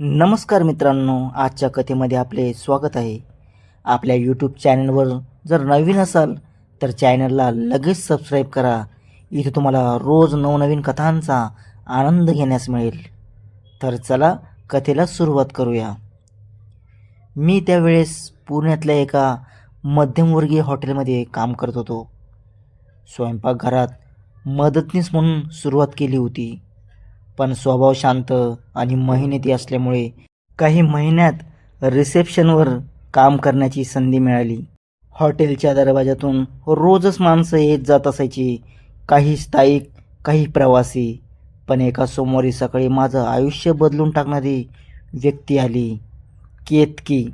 नमस्कार मित्रांनो आजच्या कथेमध्ये आपले स्वागत आहे. आपल्या यूट्यूब चॅनलवर जर नवीन असाल तर चॅनलला लगेच सबस्क्राईब करा. इथे तुम्हाला रोज नवनवीन कथांचा आनंद घेण्यास मिळेल. तर चला कथेला सुरुवात करूया. मी त्यावेळेस पुण्यातल्या एका मध्यमवर्गीय हॉटेलमध्ये काम करत होतो. स्वयंपाकघरात मदतनीस म्हणून सुरुवात केली होती. पण स्वभाव शांत आणि मेहनती असल्यामुळे काही महिन्यात रिसेप्शनवर काम करण्याची संधी मिळाली. हॉटेलच्या दरवाजातून रोजच माणसं येत जात असायची. काही स्थायिक काही प्रवासी. पण एका सोमवारी सकाळी माझं आयुष्य बदलून टाकणारी व्यक्ती आली. केतकी.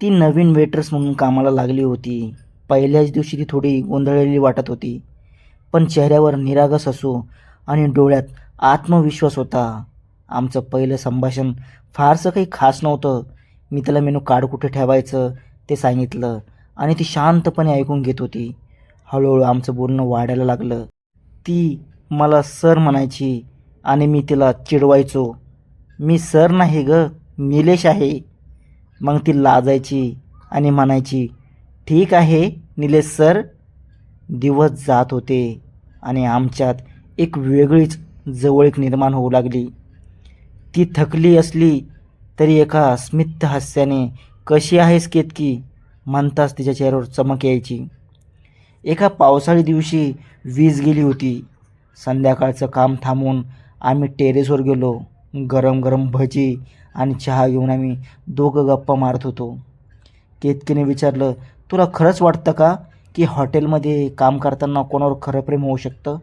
ती नवीन वेटर्स म्हणून कामाला लागली होती. पहिल्याच दिवशी ती थोडी गोंधळलेली वाटत होती. पण चेहऱ्यावर निरागस असू आणि डोळ्यात आत्मविश्वास होता. आमचं पहिलं संभाषण फारसं काही खास नव्हतं. मी त्याला मेनू कार्ड कुठे ठेवायचं ते सांगितलं आणि ती शांतपणे ऐकून घेत होती. हळूहळू आमचं बोलणं वाढायला लागलं. ती मला सर म्हणायची आणि मी तिला चिडवायचो. मी सर नाही ग निलेश आहे. मग ती लाजायची आणि म्हणायची ठीक आहे निलेश सर. दिवस जात होते आणि आमच्यात एक वेगळीच जवळीक निर्माण होऊ लागली. ती थकली असली तरी एका स्मित हास्याने कशी आहेस केतकी? म्हणताच तिच्या चेहऱ्यावर चमक यायची. एका पावसाळी दिवशी वीज गेली होती. संध्याकाळचं काम थांबून आम्ही टेरेसवर गेलो. गरम गरम भजी आणि चहा घेऊन आम्ही दोघं गप्पा मारत होतो. केतकीने विचारलं तुला खरंच वाटतं का की हॉटेलमध्ये काम करताना कोणावर खरं प्रेम होऊ शकतं?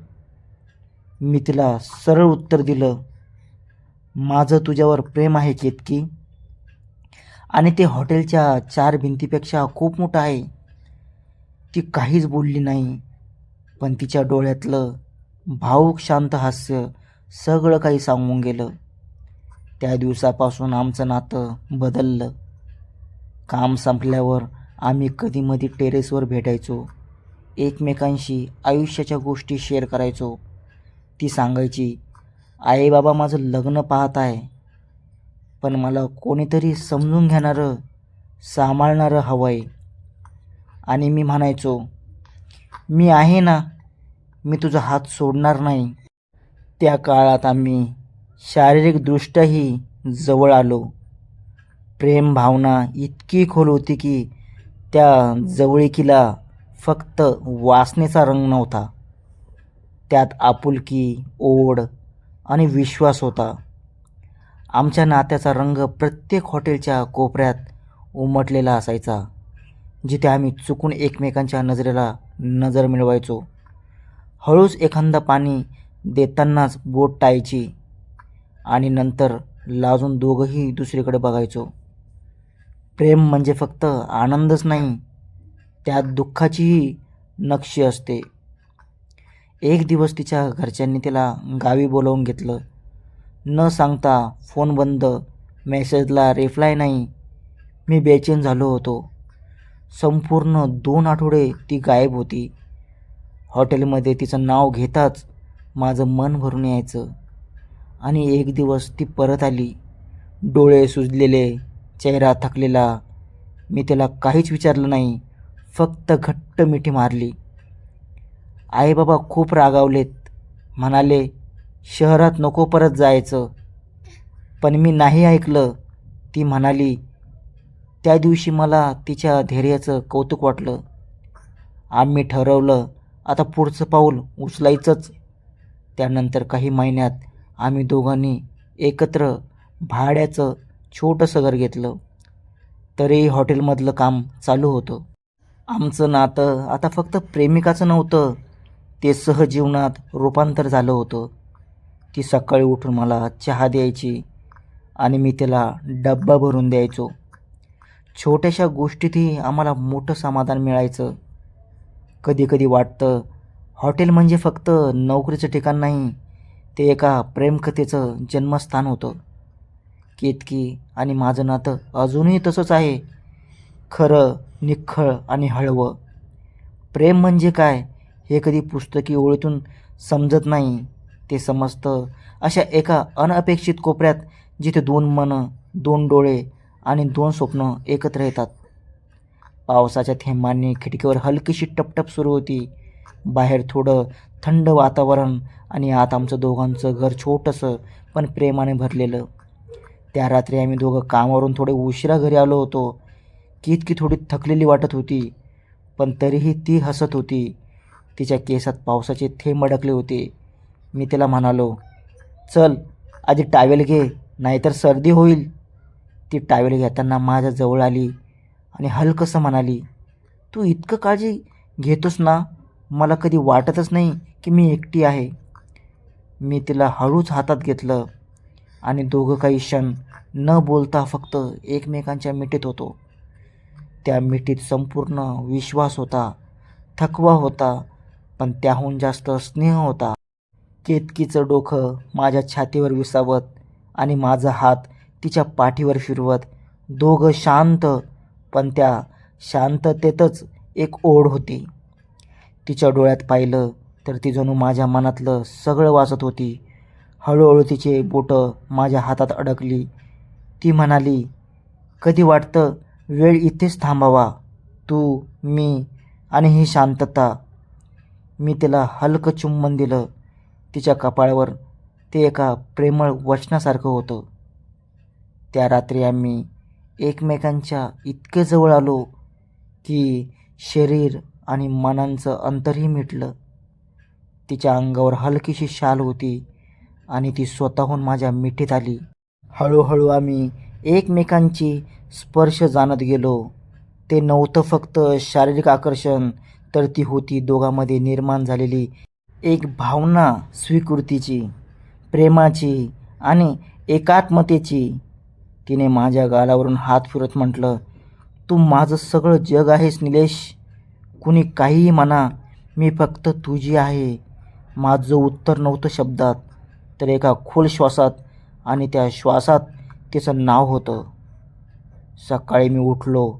मी तिला सरळ उत्तर दिलं माझं तुझ्यावर प्रेम आहे केतकी. आणि ते हॉटेलच्या चार भिंतीपेक्षा खूप मोठं आहे. ती काहीच बोलली नाही पण तिच्या डोळ्यातलं भावुक शांत हास्य सगळं काही सांगून गेलं. त्या दिवसापासून आमचं नातं बदललं. काम संपल्यावर आम्ही कधीमधी टेरेसवर भेटायचो एकमेकांशी आयुष्याच्या गोष्टी शेअर करायचो ती सांगायची आई बाबा माझं लग्न पाहत आहे पण मला कोणीतरी समजून घेणारं सांभाळणारं हवं आहे आणि मी म्हणायचो मी आहे ना मी तुझा हात सोडणार नाही. त्या काळात आम्ही शारीरिकदृष्ट्याही जवळ आलो. प्रेम भावना इतकी खोल होती की त्या जवळिकीला फक्त वासनेचा रंग नव्हता. त्यात आपुलकी ओढ आणि विश्वास होता. आमच्या नात्याचा रंग प्रत्येक हॉटेलच्या कोपऱ्यात उमटलेला असायचा जिथे आम्ही चुकून एकमेकांच्या नजरेला नजर मिळवायचो. हळूच एखादा पाणी देतानाच बोट टाळायची आणि नंतर लाजून दोघंही दुसरीकडे बघायचो. प्रेम म्हणजे फक्त आनंदच नाही त्यात दुःखाचीही नक्षी असते. एक दिवस तिच्या घरच्यांनी तिला गावी बोलावून घेतलं. न सांगता फोन बंद मेसेजला रिप्लाय नाही. मी बेचैन झालो होतो. संपूर्ण दोन आठवडे ती गायब होती. हॉटेलमध्ये तिचं नाव घेताच माझं मन भरून यायचं. आणि एक दिवस ती परत आली. डोळे सुजलेले चेहरा थकलेला. मी तिला काहीच विचारलं नाही फक्त घट्ट मिठी मारली. आई बाबा खूप रागावलेत. म्हणाले शहरात नको परत जायचं. पण मी नाही ऐकलं. ती म्हणाली त्या दिवशी मला तिच्या धैर्याचं कौतुक वाटलं. आम्ही ठरवलं आता पुढचं पाऊल उचलायचंच. त्यानंतर काही महिन्यात आम्ही दोघांनी एकत्र भाड्याचं छोटंसं घर घेतलं. तरीही हॉटेलमधलं काम चालू होतं. आमचं नातं आता फक्त प्रेमिकाचं नव्हतं. ते सहजीवनात रूपांतर झालं होतं. ती सकाळी उठून मला चहा द्यायची आणि मी तिला डब्बा भरून द्यायचो. छोट्याशा गोष्टीतही आम्हाला मोठं समाधान मिळायचं. कधी कधी वाटतं हॉटेल म्हणजे फक्त नोकरीचं ठिकाण नाही ते एका प्रेमकथेचं जन्मस्थान होतं. केतकी आणि माझं नातं अजूनही तसंच आहे. खरं निखळ आणि हळवं. प्रेम म्हणजे काय? हे कधी पुस्तकी ओळीतून समजत नाही ते समजतं. अशा एका अनअपेक्षित कोपऱ्यात जिथे दोन मनं दोन डोळे आणि दोन स्वप्न एकत्र येतात. पावसाच्या थेंबांनी खिडकीवर हलकीशी टपटप सुरू होती. बाहेर थोडं थंड वातावरण आणि आत आमचं दोघांचं घर छोटंसं पण प्रेमाने भरलेलं. त्या रात्री आम्ही दोघं कामावरून थोडे उशिरा घरी आलो होतो. की इतकी थोडी थकलेली वाटत होती पण तरीही ती हसत होती. तिच्या केसात पावसाचे थेंब अडकले होते. मी तिला म्हणालो चल आधी टावेल घे नाहीतर सर्दी होईल. ती टावेल घेताना माझ्या जवळ आली आणि हलकंसं म्हणाली तू इतकं काळजी घेतोस ना? मला कधी वाटतच नाही की मी एकटी आहे. मी तिला हळूच हातात घेतलं आणि दोघं काही क्षण न बोलता फक्त एकमेकांच्या मिठीत होतो. त्या मिठीत संपूर्ण विश्वास होता थकवा होता पण त्याहून जास्त स्नेह होता. केतकीचं डोकं माझ्या छातीवर विसावत आणि माझा हात तिच्या पाठीवर फिरवत दोघं शांत पण त्या शांततेतच एक ओढ होती. तिच्या डोळ्यात पाहिलं तर ती जणू माझ्या मनातलं सगळं वाचत होती. हळूहळू तिचे बोटं माझ्या हातात अडकली. ती म्हणाली कधी वाटतं वेळ इथेच थांबावा? तू मी आणि ही शांतता मी तिला हलकं चुंबन दिलं. तिच्या कपाळावर ते एका प्रेमळ वचनासारखं होतं. त्या रात्री आम्ही एकमेकांच्या इतके जवळ आलो की शरीर आणि मनांचं अंतरही मिटलं. तिच्या अंगावर हलकीशी शाल होती आणि ती स्वतःहून माझ्या मिठीत आली. हळूहळू आम्ही एकमेकांची स्पर्श जाणत गेलो. ते नव्हतं फक्त शारीरिक आकर्षण तर ती होती दोघांमध्ये निर्माण झालेली एक भावना स्वीकृतीची प्रेमाची आणि एकात्मतेची. तिने माझ्या गालावरून हात फिरत म्हटलं तू माझं सगळं जग आहेस निलेश. कुणी काहीही म्हणा मी फक्त तुझी आहे. माझं उत्तर नव्हतं शब्दात तर एका खोल श्वासात आणि त्या श्वासात तिचं नाव होतं. सकाळी मी उठलो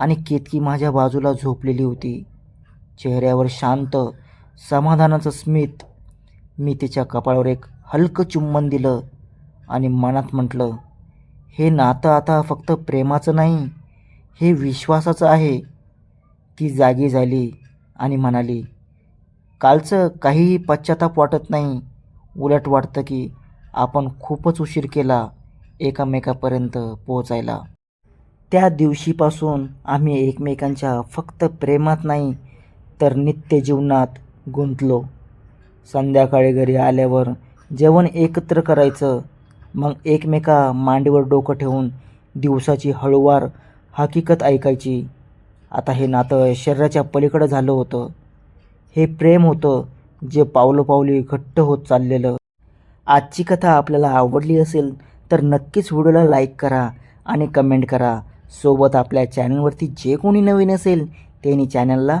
आणि केतकी माझ्या बाजूला झोपलेली होती. चेहऱ्यावर शांत समाधानाचं स्मित. मी तिच्या कपाळावर एक हलकं चुंबन दिलं आणि मनात म्हटलं हे नातं आता फक्त प्रेमाचं नाही हे विश्वासाचं आहे. ती जागी झाली आणि म्हणाली कालचं काहीही पश्चाताप वाटत नाही. उलट वाटतं की आपण खूपच उशीर केला एकामेकापर्यंत पोहोचायला. त्या दिवशीपासून आम्ही एकमेकांच्या फक्त प्रेमात नाही तर नित्य जीवनात गुंतलो. संध्याकाळी घरी आल्यावर जेवण एकत्र करायचं. मग एकमेका मांडीवर डोकं ठेवून दिवसाची हळूवार हकीकत ऐकायची. आता हे नातं शरीराच्या पलीकडं झालं होतं. हे प्रेम होतं जे पावलोपावली घट्ट होत चाललेलं. आजची कथा आपल्याला आवडली असेल तर नक्कीच व्हिडिओला लाईक करा आणि कमेंट करा. सोबत आपल्या चॅनलवरती जे कोणी नवीन असेल त्यांनी चॅनलला